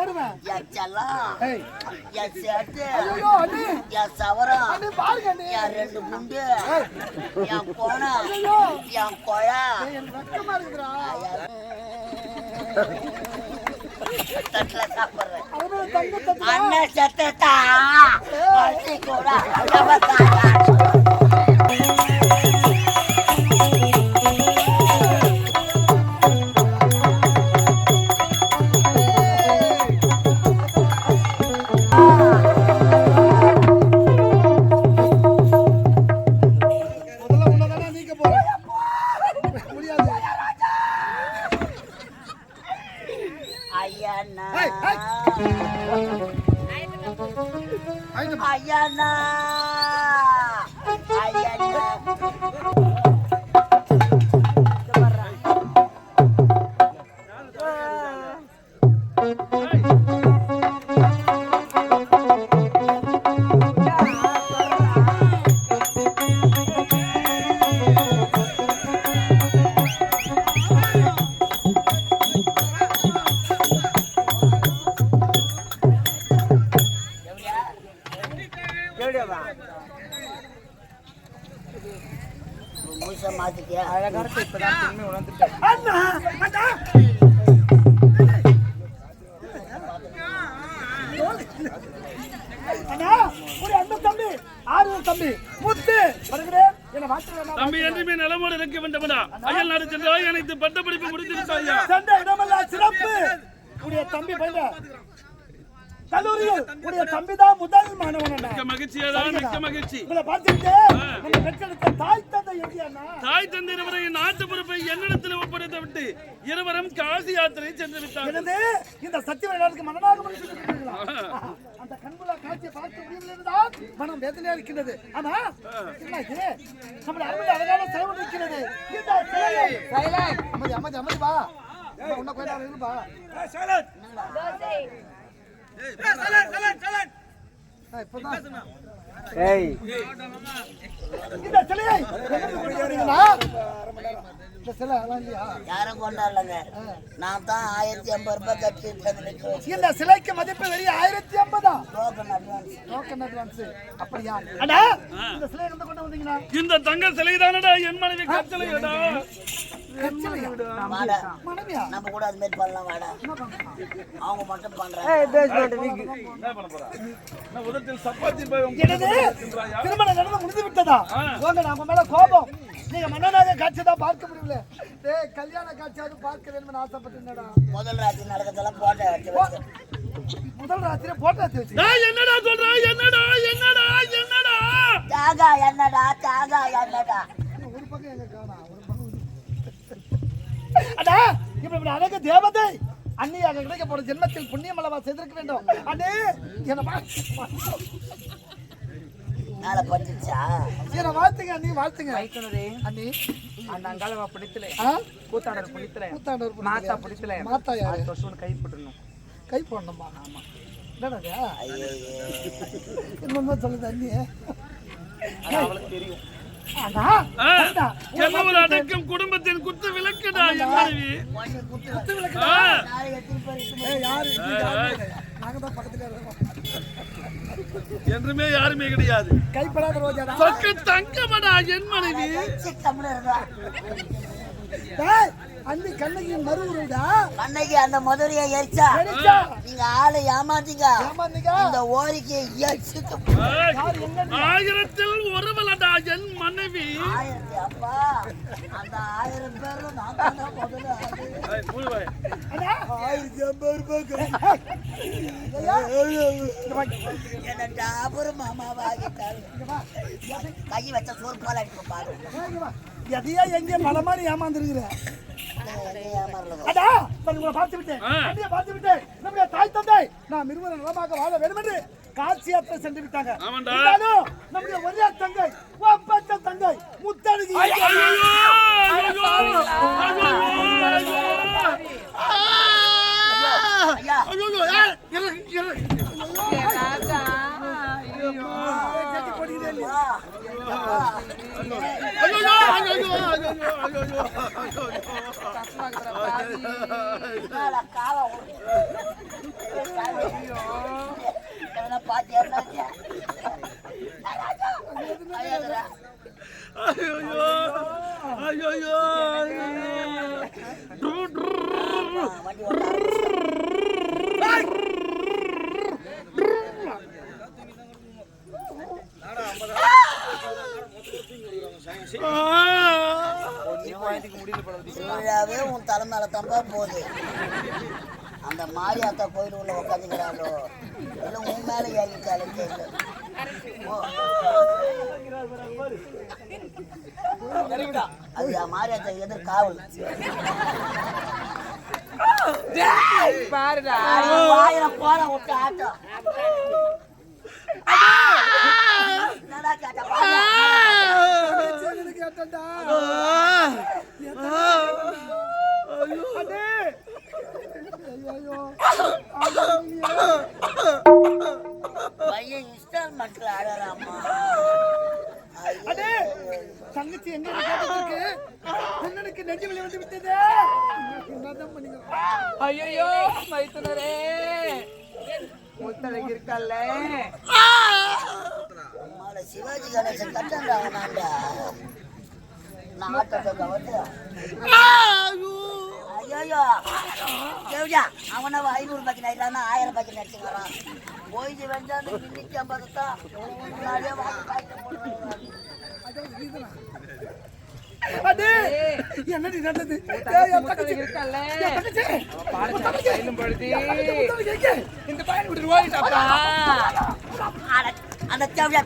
ஏறுவேன் என் செல்லம் என் சேட்டு. என் சவரம் என் ரெண்டு குண்டு என் கோணம் என் கொழா. தட்டுல சாப்பிடுறேன். அண்ணன் பசி கூட. ったー。はい、நலமோடு இருக்க வேண்டுமடா அயல் நாடு சென்றாய் அனைத்து பட்ட படிப்பு முடித்து விட்டாயா சென்ற இடமெல்லாம் சிறப்பு. உடைய தம்பி பையன் கல்லூரியில் உடைய தம்பி தான் முதல் மாணவன். மிக்க மகிழ்ச்சியாடா மிக்க மகிழ்ச்சி. உங்களை பார்த்துட்டு நம்ம பெற்றெடுத்த தாய் தந்தை அண்ணா? தாய் தந்தை இருவரை நாட்டு பொறுப்பை என்னிடத்தில் ஒப்படைத்து விட்டு இருவரும் காசி யாத்திரை சென்று எனது இந்த சத்திய விளையாட்டுக்கு மனதாக முடிச்சுக்கிறீர்களா அந்த கண்குலா காட்சியை பார்க்க முடியவில்லை என்றால் மனம் வேதனையா இருக்கின்றது ஆமா? என்ன இது? நம்முடைய அருமையில் அழகான செலவு இருக்கிறது. அமைதி அமைதி அமைதி வா. உன்னை கொஞ்ச நேரம் இருப்பா இப்பதான். இந்த சிலையை! சிலை யாரும் கொண்டாடலங்க. நான் தான் ஆயிரத்தி ஐம்பது ரூபாய் கட்டி இந்த சிலைக்கு மதிப்பு வெறும் ஆயிரத்தி ஐம்பதா? டோக்கன் அட்வான்ஸ் டோக்கன் அட்வான்ஸ் அப்படியா? இந்த சிலை எங்க கொண்டு வந்தீங்களா இந்த தங்க சிலைதானடா என் மனைவி மனைவியா? நம்ம கூட அது மாதிரி பண்ணலாம் வாடா? அவங்க மட்டும் பண்றாங்க. திருமணம் நடந்து முடிந்து விட்டதா? உங்க நம்ம மேல கோபம். நீங்க மன்னனாக காட்சி தான் பார்க்க முடியல. டேய் கல்யாண காட்சியாவது பார்க்க வேணும்னு ஆசைப்பட்டிருந்தடா. முதல் ராத்திரி நடக்கிறதெல்லாம் போட்டோ முதல் ராத்திரி போட்டோ வச்சு டேய், என்னடா சொல்ற? என்னடா என்னடா என்னடா? தியாகா என்னடா தியாகா என்னடா. ஒரு பக்கம் எங்க காணா? ஒரு பக்கம். அண்ணா இப்ப இப்படி அழகு தேவதை. அண்ணியாக கிடைக்க போற ஜென்மத்தில் புண்ணியம் அல்லவா செய்திருக்க வேண்டும். அண்ணே என்ன மேல பட்டுச்சா என்ன வாழ்த்துங்க அண்ணி வாழ்த்துங்க. வைக்கணுதே அண்ணி. அந்த அங்காளவா பிடித்தல கூத்தாடர் பிடித்தல கூத்தாண்டவர் மாத்தா பிடித்தல மாத்தா யாரு? வருஷம் கை கை போடணுமா ஆமா என்னடா ஐயோ என்னமோ சொல்லுது அண்ணி. அவளுக்கு தெரியும். அடக்கம் குடும்பத்தின் குத்து விளக்குடா என் மனைவி. குத்து விளக்கு யாரு? நாங்க தான் பக்கத்துல இருக்கோம். என்றுமே யாருமே கிடையாது. கைப்படாத ரோஜாடா? பக்க தங்கமடா என் மனைவி. தமிழர் அண்ணி கண்ணகி மறுவுருடா அன்னைக்கு அந்த மதுரையை எரிச்சா? நீங்க ஆளை ஏமாத்தீங்க ஏமாந்தீங்க இந்த ஓரிக்கை எரிச்சுட்டு ஆயிரத்தில் ஒருவலடா என் மனைவி. அப்பா. அந்த ஆயிரம் நான் முதல்ல ஐம்பது ரூபாய் ஐயா. என்ன டாபர் மாமாவா ஆகிட்டாரு. கை வச்ச சோறு போல பாரு. எதையா எங்க மலை மாதிரி ஏமாந்துருக்குற அடா நான் உங்களை பார்த்து விட்டேன் பார்த்து விட்டேன் நம்முடைய தாய் தந்தை நான் இருவரும் நலமாக வாழ வேண்டும் என்று காட்சி யாத்திரை சென்று விட்டாங்க நம்முடைய ஒரே தங்கை ஒப்பற்ற தங்கை முத்தழகி ஐயோ, ஐயோ, ஐயோ, ஐயா ஐயோ, ஏய், இரு, இரு. கட்டி போட்டுக்கிட்டே இல்லையா? ஐயோ, ஐயோ, ஐயோ, ஐயோ, ஐயோ, ஐயோ. மேல காவ ஐயோ வண்டி ஓட்ட ஆரம்பிச்சிட்டேன். திருவிழாவே உன் தலை மேல தம்பா போகுது அந்த மாரியாத்தா கோயில் உள்ள உட்காந்துக்கிறாளோ இல்ல உன் மேல ஏறிட்டாலும் தெரியல ஓ. அது மாரியாத்தா எதிர் காவல். பாருடா. வாயில விட்டு ஆட்டம். பையன் இன்ஸ்டால்மெண்ட்ல அண்ணே தங்கச்சி எங்க கேட்டதுக்கு அண்ணனுக்கு நெஞ்சு வலி வந்து விட்டது. என்னதான் ஐயோ மைத்துனரே. முத்தழகு இருக்கல்ல சிவாஜி கணேசன் கட்டண்டா அவனாண்டா? நாட்டத்தை கவர்ந்து ஐயோ அவனை ஐநூறு பாக்கி நைட்டானா ஆயிரம் பாக்கி நடிச்சுக்கிறான். போயிட்டு வெஞ்சாந்து இன்னைக்கு ஐம்பது தான். முன்னாடியே என்னடி நடந்தது? இந்த பையன் விட்டு ஓடிட்டாப்பா. அந்த தேவையா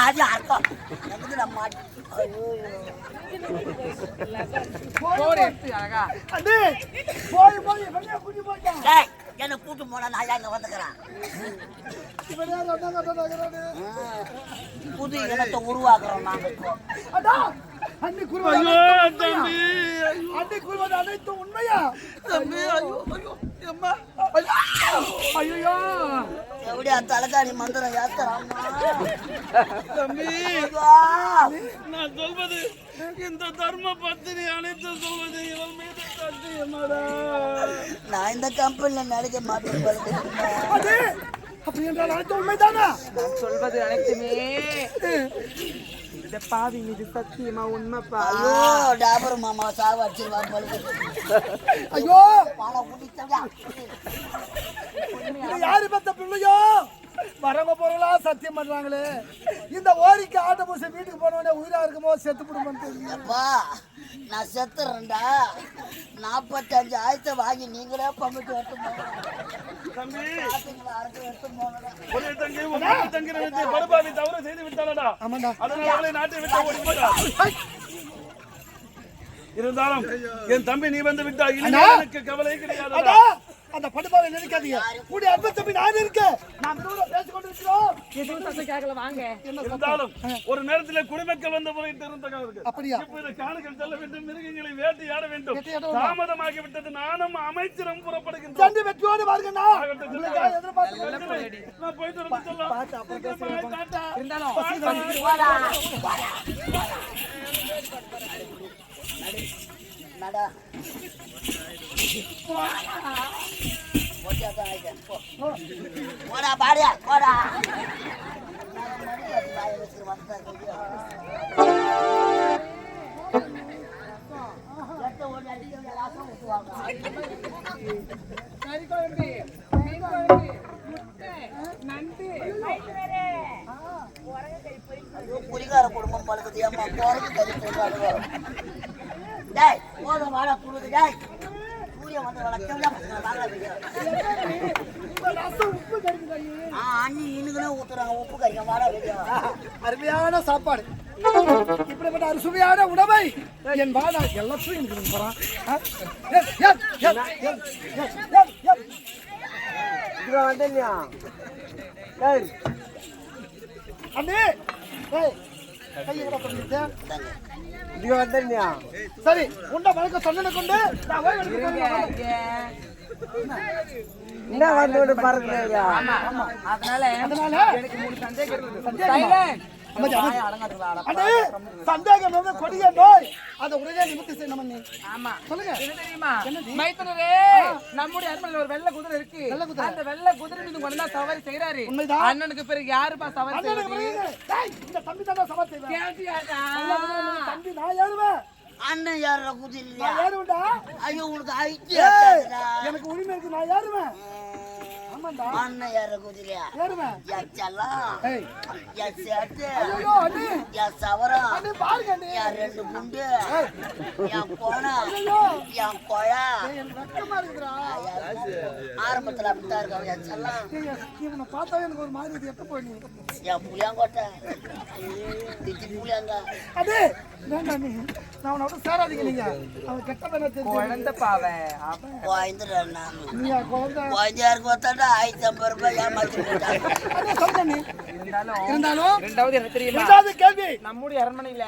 அது அர்த்தம் எனக்கு நம்ம ஐயோ போர் எடுத்து அழகா. அண்ணே போய் போய் போயிட்டான் டேய் என்ன கூட்டு போனா நான் இங்க வந்துக்கிறேன்? புது இனத்தை உருவாக்குறோம் நாங்க. அனைத்தும் உண்மையா? தம்பி அண்ணி குருவாடு அனைத்தும் உண்மையா? தம்பி ஐயோ. ஐயோ அம்மா ஐயோ. மந்திரம் தம்பி நான் சொல்வது இந்த தர்ம பத்தினி அனைத்து சொல்வது இவன் மீது சத்தியமாடா நான் இந்த கம்பெனில நடிக்க மாட்டேன் அப்படி என்றால் அனைத்தும் உண்மைதானா? நான் சொல்வது அனைத்துமே. இந்த பாவி மீது சத்தியமா உண்மைப்பா ஐயோ டாபர் மாமா சாவு அடிச்சிருவா ஐயோ! யாரு பத்த பிள்ளையோ? வரவங்க போறவங்களா சத்தியம் பண்றாங்களே? இந்த ஓரிக்கு ஆட்ட பூசை வீட்டுக்கு போனவனே உயிரா இருக்குமோ? செத்து விடுமோன்னு நான் செத்துறேன்டா. நாற்பத்தஞ்சு ஆயிரத்தை வாங்கி நீங்களே தங்கிற விட்டு படுபாவி தவறு செய்து விட்டாளடா அதனால அவளை நாட்டை விட்டு ஓடி இருந்தாலும் என் தம்பி நீ வந்து விட்டா! எனக்கு கவலை கிடையாது அந்த படுபாவை நினைக்காதீங்க. கூடிய அன்பு தம்பி நான் இருக்கேன். நாம் இருவரும் பேசிக் கொண்டிருக்கிறோம் எதுவும் சத்தம் கேட்கல வாங்க. இருந்தாலும் ஒரு நேரத்துல குடிமக்கள் வந்த முறையிட்டு இருந்த அப்படியா? இப்ப இந்த காணுகள் செல்ல வேண்டும் மிருகங்களை வேட்டையாட வேண்டும். தாமதமாகி விட்டது நானும் அமைச்சரும் புறப்படுகின்றோம். சண்டி வெற்றியோடு பாருங்கண்ணா. நான் போயிட்டு வந்து சொல்லலாம். இருந்தாலும் போடா பாடியா போடா. கறி குழம்பு மீன் குழம்பு. முட்டை நண்டு குடிகார குடும்பம் பழுக்குது ஏம்மா குறைஞ்சு கறி சொல்றாங்க டேய் போதும் வாடா குடுது டேய். சூரியன் வந்து வளர்க்கல அண்ணி இன்னுக்குனே ஊத்துறாங்க உப்பு கறிக்க வாடா அருமையான சாப்பாடு. இப்படிப்பட்ட அறுசுவையான உணவை என் வாடா எல்லாத்தையும் எனக்கு போறான். அண்ணே ஏய், கூட பண்ணிட்டேன். சரி உண்ட வழக்க சொன்னதை கொண்டு நான் எடுத்துட்டு வரேன். என்ன வந்து ஆமா அதனால அதனால எனக்கு மூணு சந்தேகம் சந்தேகமா? சந்தேகம் வந்து கொடிய நோய். அதை உடனே நிமித்தி செய்யணும். ஆமா. சொல்லுங்க. என்ன தெரியுமா? மைத்துனரே நம்முடைய அரண்மனையில ஒரு வெள்ளை குதிரை இருக்கு. குதிரை. அந்த வெள்ளை குதிரை மீது கொண்டு தான் சவாரி செய்யறாரு. அண்ணனுக்கு பிறகு யாருப்பா சவாரி செய்யறது இந்த தம்பி தானே? தம்பி நான் ஏறுவேன் அண்ணன் குதிரையா நான் ஏறுவேன்டா. ஐயோ ஐடியா எனக்கு உரிமை இருக்கு நான் ஏறுவேன். ஆமாண்டா அண்ணன் ஏறுற குதிரையா ஏறுவேன் என் செல்லம் என் அண்ணி என் சவரம் என் ரெண்டு குண்டு என் ஐயோ என் கொழா ஆரம்பத்துல அப்படித்தான் இருக்கும் என் செல்லம் இவனை பார்த்தா எனக்கு ஒரு மாதிரி இது எப்ப போய் நீ என் புளியாங்கோட்டை திட்டி புளியாங்க அடே வேண்டாம் நீ நான் அவனை விட சேராதீங்க நீங்க. அவன் கெட்ட பண்ண குழந்தை பாவை. நீங்க குழந்தை? குழந்தையாருக்கு ஆயிரத்தி ஐம்பது ரூபாய் ஏமாத்தி போட்டாங்க இருந்தாலும் கேள்வி. நம்முடைய அரண்மனையில.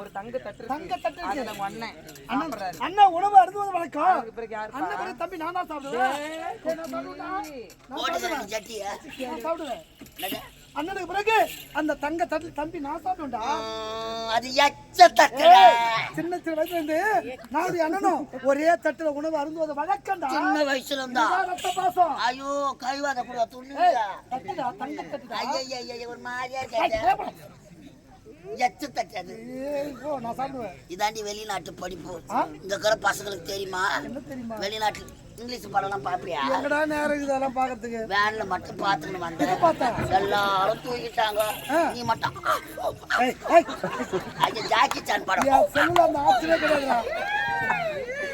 ஒரு தங்க தட்டு தங்க தட்டு இருக்கு. அது நம்ம அண்ணன் அண்ணன். அண்ணன் உணவு அருந்துவது வழக்கம். பிறகு? அண்ணன் பிறகு தம்பி நான் தான் சாப்பிடுவேன். நான் சாப்பிடுவேன். நான்? அண்ணனுக்கு பிறகு அந்த தங்க தட்டு தம்பி நான் சாப்பிடுவேன்டா. ம், அது எச்ச சின்ன சின்ன வயசுல இருந்து நானுடைய அண்ணனும் ஒரே தட்டுல உணவு அருந்துவது வழக்கம்டா. சின்ன வயசுல இருந்தா ரத்த பாசம். ஐயோ கழுவாத கூட துண்ணுங்க தட்டுடா தங்க தட்டுடா. ஐயா ஒரு மாதிரியா ஏய், கேட்ட ஏப்பா. எச்ச தட்டு அது. ஏய், போ, நான் சாப்பிடுவேன். இதாண்டி வெளிநாட்டு படிப்பு? இங்க இருக்கிற பசங்களுக்கு தெரியுமா? வெளிநாட்டு இங்கிலீஷ் படம்லாம் பாப்பியா எங்கடா நேரம் இருக்குது அதெல்லாம் பாக்கிறதுக்கு வேன்ல மட்டும் பாத்துக்கணும் வந்த. பார்த்தேன் எல்லாரும் தூக்கிட்டாங்க. நீ மட்டும் ஐயா ஜாக்கி சான் படம். செல்லுல அந்த ஆப்ஷனே கிடையாதுடா.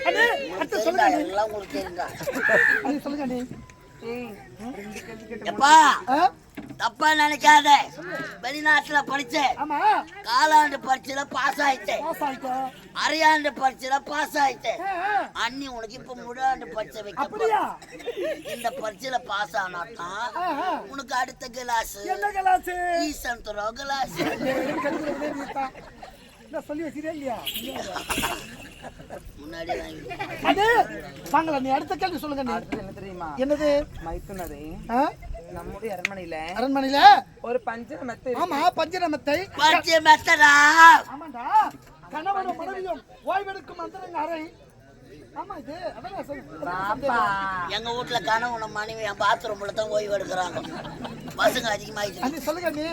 அண்ணே அடுத்து சொல்லுங்க தெரியுதா? அண்ணே. எல்லாம் உங்களுக்கு தெரியுங்க சொல்லுங்க அண்ணே. எப்பா? தப்பா நினைக்காத. வெளிநாட்டுல படிச்சேன். காலாண்டு பரீட்சையில பாஸ் ஆயிட்டேன். அரையாண்டு பரீட்சையில பாஸ் ஆயிட்டேன். அண்ணி உனக்கு இப்ப முழாண்டு பரீட்சை வைக்க இந்த பரீட்சையில பாஸ் ஆனாதான் ஆ, ஆ. உனக்கு அடுத்த கிளாஸ் ஈசன் துறோ கிளாஸ் சொல்லி வச்சிருக்கே இல்லையா? அது வாங்கல நீ அடுத்த கேள்வி சொல்லுங்க நீ. அடுத்தது என்ன தெரியுமா? என்னது? மைத்துனரே? நம்முடைய அரண்மனையில அரண்மனையில? ஒரு பஞ்சர மெத்த ஆமா பஞ்சநமத்தை. பரீட்சை மெத்தடா ஆமாண்டா. கணவனும் மனைவியும் ஓய்வெடுக்கும் அந்தரங்க அறை. ஆமா இது அதான் நான் சொல்றேன். பாப்பா எங்க வீட்டுல கனவு மனைவி என் பாத்ரூம்ல தான் ஓய்வு எடுக்கிறாங்க. பசங்க அதிகமாயிடுச்சு சொல்லுங்க நீ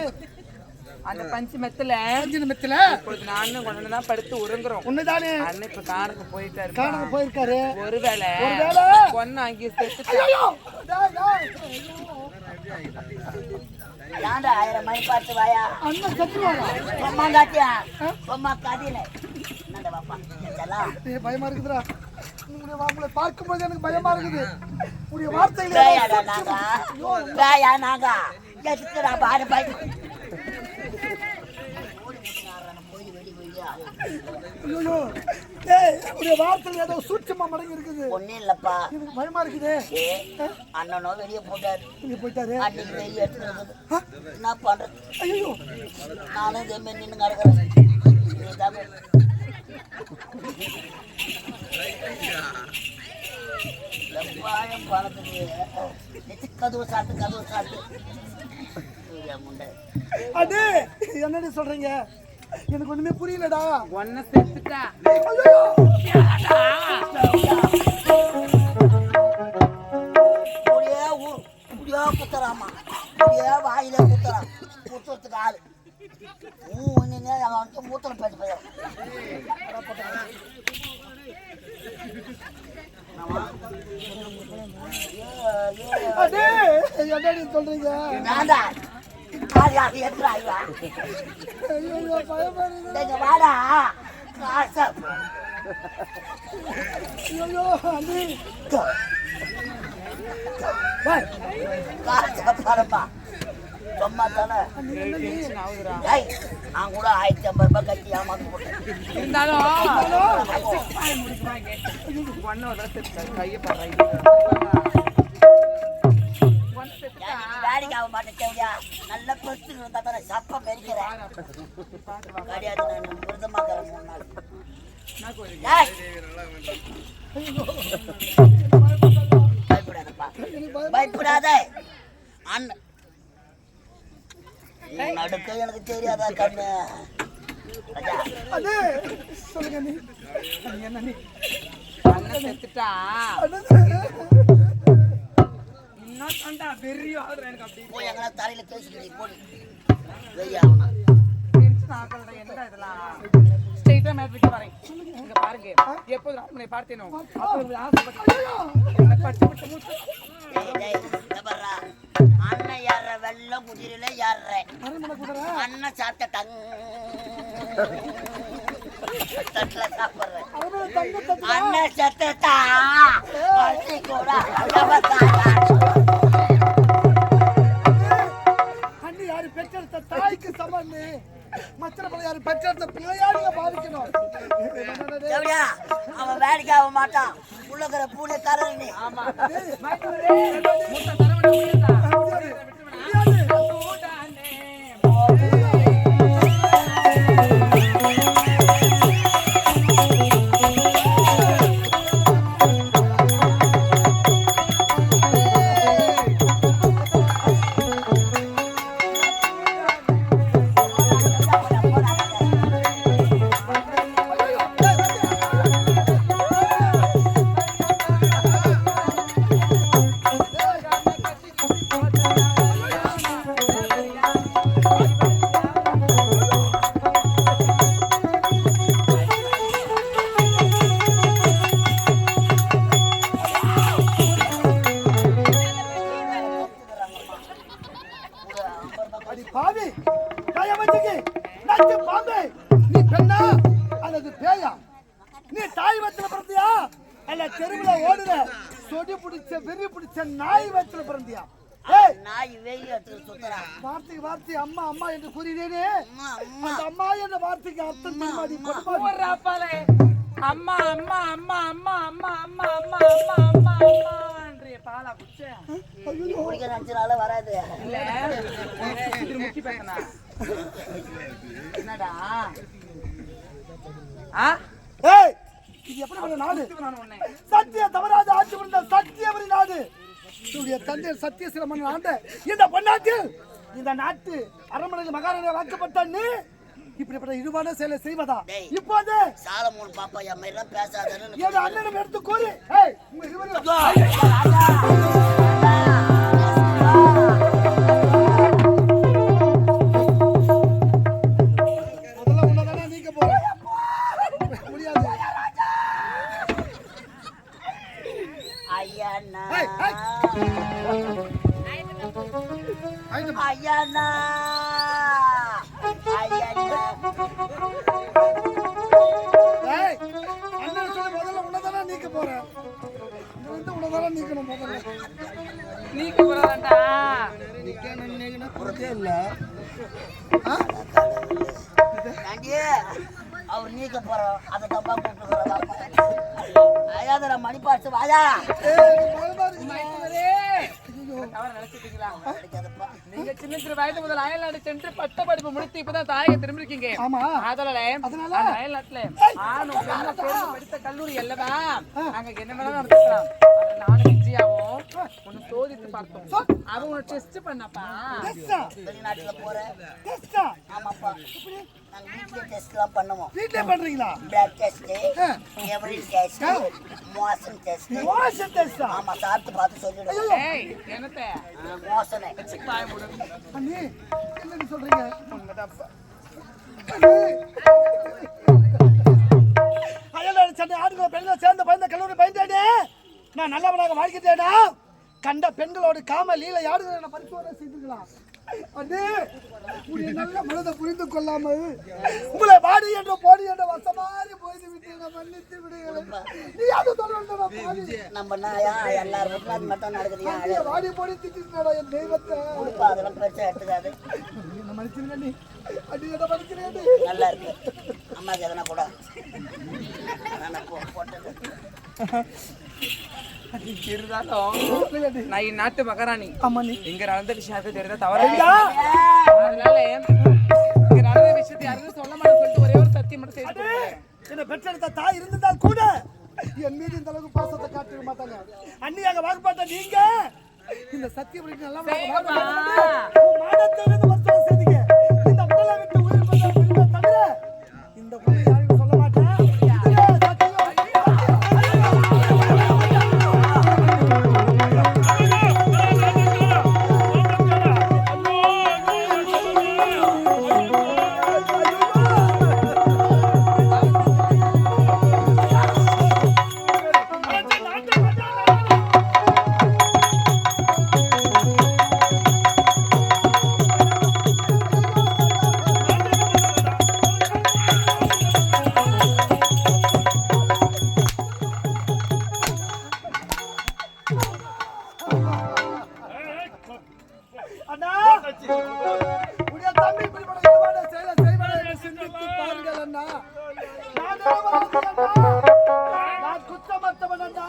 அந்த பஞ்சு மெத்துல பஞ்சநமத்துல இப்பொழுது நானும் கொண்டு தான் படுத்து உறங்குறோம். உண்மைதானே அண்ணன் இப்ப காருக்கு போயிட்டாரு. காணாம போயிருக்காரு. ஒருவேளை ஒருவேளை? பொண்ணு அங்கேயே செத்துட்டா? ஐயோ! டேய், டேய், ஐயோ. ஏன்டா ஆயிரம் மணி பார்த்து வாயா? அண்ணன் செத்துருவாரா? காட்டியா பொம்மா காட்டியில என்னடா பாப்பா செல்லாம் பயமா இருக்குதுடா. உங்களை பார்க்கும்போது எனக்கு பயமா இருக்குது. உங்களுடைய வார்த்தைகள் எதுக்குடா பாரு போய் வெடி போய்யா ஐயோ. வார்த்தைகள் ஏதோ சூட்சமா மடங்கி இருக்குது. ஒன்னும் இல்லப்பா. எனக்கு பயமா இருக்குது. அண்ணனோ வெளியே போட்டாரு இங்க போயிட்டாரு? அன்னைக்கு வெளியே என்ன பண்றது ஐயோ நானும் இதே மாதிரி நின்று கிடக்குறேன். எப்பாயம் பணத்துக்கு கதவு சாத்து கதவு முண்டை. அடே என்னடி சொல்றீங்க? எனக்கு ஒண்ணுமே புரியலடா. ஒன்ன செத்துட்டா. இப்படியே ஊர் இப்படியே குத்துறாமா இப்படியே வாயில குத்துறான். குத்துறதுக்கு ஆளு. ஊ ஒன்னு அவன் வந்து மூத்திரம் பேட்டு போயிடும். அடே என்னடி சொல்றீங்க? பயமா இருக்குது டேங்க வாடா. காசா. ஐயோ அண்ணி பாய் காசா பரப்பா. சும்மா தானே. அண்ணி என்னடி ஏய் நான் கூட ஆயிரத்தி ஐம்பது ரூபாய் கட்டி ஏமாந்து போட்டேன். இருந்தாலும் ஒன்னு ஒரு தடவை செத்துட்டா கையை பாரு வேலைக்கு ஆக மாட்டேன் நல்ல பெருத்து இருந்தா தானே சப்ப மெரிக்கிறேன் கிடையாது நான் விருதமாக்கிறேன் மூணு நாள் ஏய், பயப்படாதப்பா பயப்படாத அண்ணன் நடுக்க எனக்கு தெரியாதா கண்ணு அண்ணே சொல்லுங்க அண்ணி. என்ன அண்ணன் செத்துட்டா போய் எங்கன்னா தலையில தேய்ச்சிட்டு போடு. வெய்யா ஸ்ட்ரைட்டா மேட் விட்டு வரேன். இங்க எப்போது ராமனை பார்த்தேனோ அப்போ அண்ணன் யார வெள்ளம் குதிரையில யார அண்ணன் சாப்பிட்ட தங்க அண்ணன் சத்தத்தா சமன்னு மச்சரப்பள்ளையார் பச்சாத்த பிள்ளையாடுங்க பாதிக்கணும் அவன் வேலைக்கு ஆக மாட்டான். உள்ளக்கிற பூனை தரணி ஆமா. என்னுடைய தந்தை சத்திய சிரமன் ஆண்ட இந்த பொன்னாட்டில் இந்த நாட்டு அரண்மனையில் மகாராணி வாக்கப்பட்ட நீ இப்படிப்பட்ட இழிவான செயலை செய்வதா. இப்போது சாலமோன் பாப்பா என் மாதிரிலாம் பேசாதன்னு அண்ணனும் எடுத்து கூறி உங்க இருவரும் அவர் நீக்க போறோம் அதை தப்பா கூப்பிட்டு மணி பார்த்து வாயா நினைச்சிட்டீங்களா? நீங்க சின்ன சிறு வயது முதல் அயல்நாடு சென்று பட்ட படிப்பு முடித்து இப்பதான் தாயக திரும்பி இருக்கீங்க ஆமா. அதனால அதனால? அயல்நாட்டுல ஆணும் சேர்ந்து படித்த கல்லூரி அல்லவா? அங்க என்ன வேணாலும் நடந்துக்கலாம். அதுல நானும் விஜயாவும் உன்னை சோதித்து பார்த்தோம். அவன் உன்னை டெஸ்ட் பண்ணப்பா? வெளிநாட்டுல போறேன்? ஆமாப்பா. டெஸ்ட்லாம் பண்ணுவோம். வீட்லயே பண்றீங்களா? பிளட் டெஸ்ட் ஆ. எவரி டெஸ்ட் மோசன் டெஸ்ட் மோசம் டெஸ்டா? ஆமா சாப்பிட்டு பார்த்து சொல்லிடுவோம். ஏய் என்னத்த? மூடு. அண்ணி, என்னன்னு சொல்றீங்க? அயல்நாடு சென்னை ஆண்கள் பெண்கள் சேர்ந்து பயந்த கல்லூரி பயந்தேனே. நான் நல்லவனாக தேடா கண்ட பெண்களோடு காம லீலை யாருங்க பரிசோதனை செய்துக்கலாம் அண்ணே உன்னை நல்ல மனதை புரிந்து கொள்ளாமல் உங்களை வாடி என்று போடி என்று வசமாறி போய்து விட்டு மன்னித்து விடுகிறேன். நீ அது சொல்ல நம்ம நாயா? எல்லாரும் அது மட்டும் நடக்குது? வாடி போடி திட்டினடா என் தெய்வத்தை. அதெல்லாம் பெருசா எடுத்துக்காது. என்ன மன்னிச்சிருங்க நீ. அடி என்ன மன்னிக்கிறேன் நல்லா இருக்கு. அம்மாக்கு எதனா கூட. போட்டது இருந்தாலும் நான் இந்நாட்டு மகாராணி. இங்க நடந்த விஷயத்தை தெரிஞ்சா தவறு அதனால இங்க நடந்த விஷயத்தை யாருக்கும் சொல்ல சொல்லிட்டு ஒரே ஒரு சத்தியம் மட்டும் செய்து. என்னை பெற்றெடுத்த தாய் இருந்திருந்தால் கூட என் மீது இந்த அளவுக்கு பாசத்தை காட்டிட மாட்டாங்க. அண்ணி அங்க வாக்குப்பாட்ட நீங்க. இந்த சத்தியம் நல்லா செய்யுங்கப்பா. உடைய தம்பி இப்படிப்பட்ட இழிவான செயலை செய்வானா சிந்தித்து பாருங்கள் நான் அண்ணா. நான் குற்றமற்றவன் அண்ணா.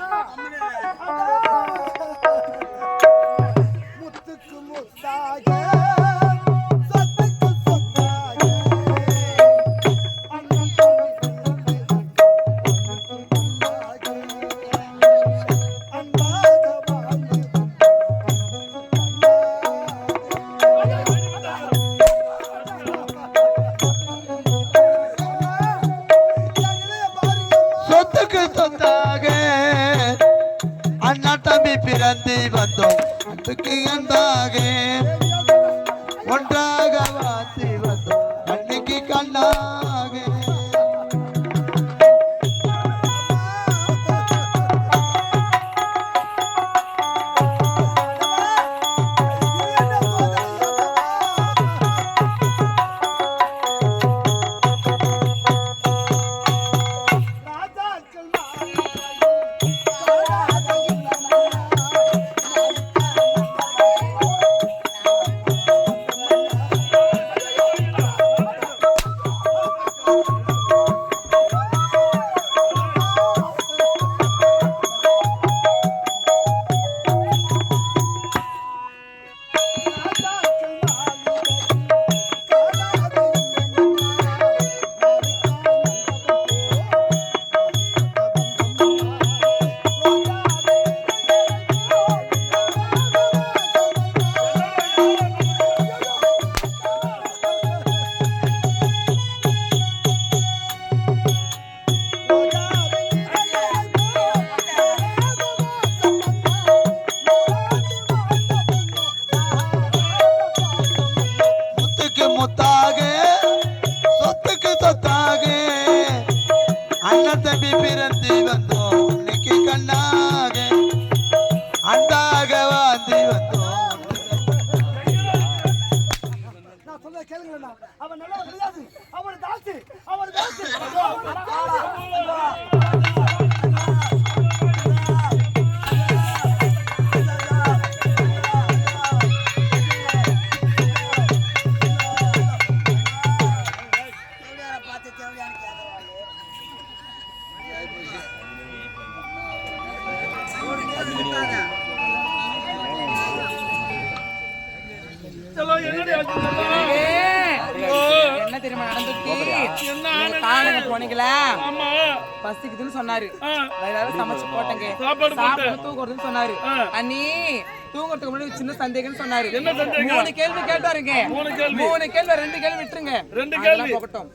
தூங்குறதுன்னு சொன்னாரு. அண்ணி தூங்குறதுக்கு முன்னாடி சின்ன சந்தேகம்னு சொன்னாரு. என்ன சந்தேகம்? மூணு கேள்வி கேட்டாருங்க. மூணு கேள்வி. மூணு கேள்வி ரெண்டு கேள்வி விட்டுருங்க. ரெண்டு கேள்வி. போகட்டும்.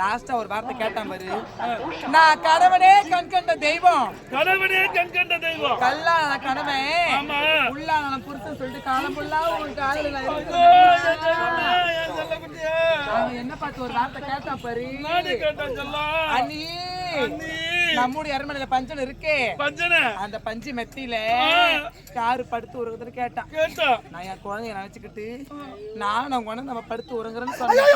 லாஸ்டா ஒரு வார்த்தை கேட்டான் பாரு. நான் கணவனே கண் கண்ட தெய்வம். கடவுளே கண் கண்ட தெய்வம். கல்லான கணவன். ஆமா. உள்ளான புருஷன் சொல்லிட்டு காலம் ஃபுல்லா உன் காலில் நான் என்ன பார்த்து ஒரு வார்த்தை கேட்டான் பாரு. அண்ணி, நம்முடைய அரண்மனையில பஞ்சன் இருக்கே. பஞ்சனை? அந்த பஞ்சு மெத்தியில. யாரு படுத்து உறங்குதுன்னு கேட்டான். கேட்டா நான் என் குழந்தைய நினைச்சுக்கிட்டு நான் அவங்க குழந்தை நம்ம படுத்து உறங்குறேன்னு சொன்னேன்.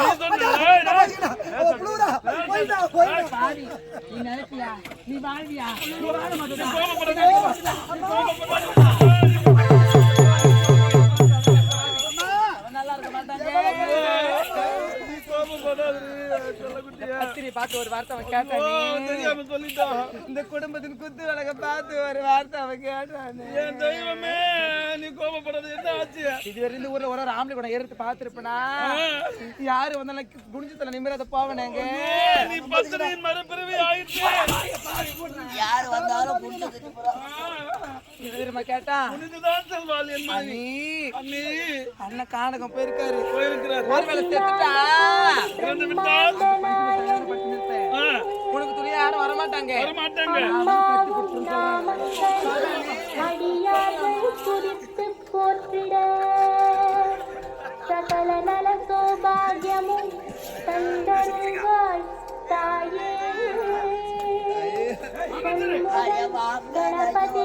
நீ நினைப்பியா நீ வாழ்வியா? நீ வாழ நல்லா இருக்க மாட்டாங்க. கத்திரி பார்த்து ஒரு வார்த்தை அவன் கேட்டானே. தெரியாம சொல்லிட்டான் இந்த குடும்பத்தின் குத்து விளக்க பார்த்து ஒரு வார்த்தை அவன் கேட்டானே. என் தெய்வமே நீ கோபப்படாத என்ன ஆச்சு? இதுவரை இந்த ஊர்ல ஒரு ஆம்பளை கூட எடுத்து பார்த்திருப்பனா? யாரு வந்தாலும் குடிஞ்சு தலை நிம்மதியாத போவனேங்க நீ பத்திரியின் மறுபிறவி ஆயிடுச்சு. யார் வந்தாலும் தெரியுமா கேட்டா? இதுதான் செல்வாள் என் மகன். அண்ணி. அண்ணன் போயிருக்காரு. போயிருக்கிறார். ஒருவேளை செத்துட்டா? இறந்து விட்டால்? ஆ, உனக்கு துணி யாரும் வரமாட்டாங்க. வரமாட்டாங்க. அடியார்கள் குறித்து போற்றிட சகல நல சௌபாகியமும் தந்தருள்வாய் தாயே கணபதி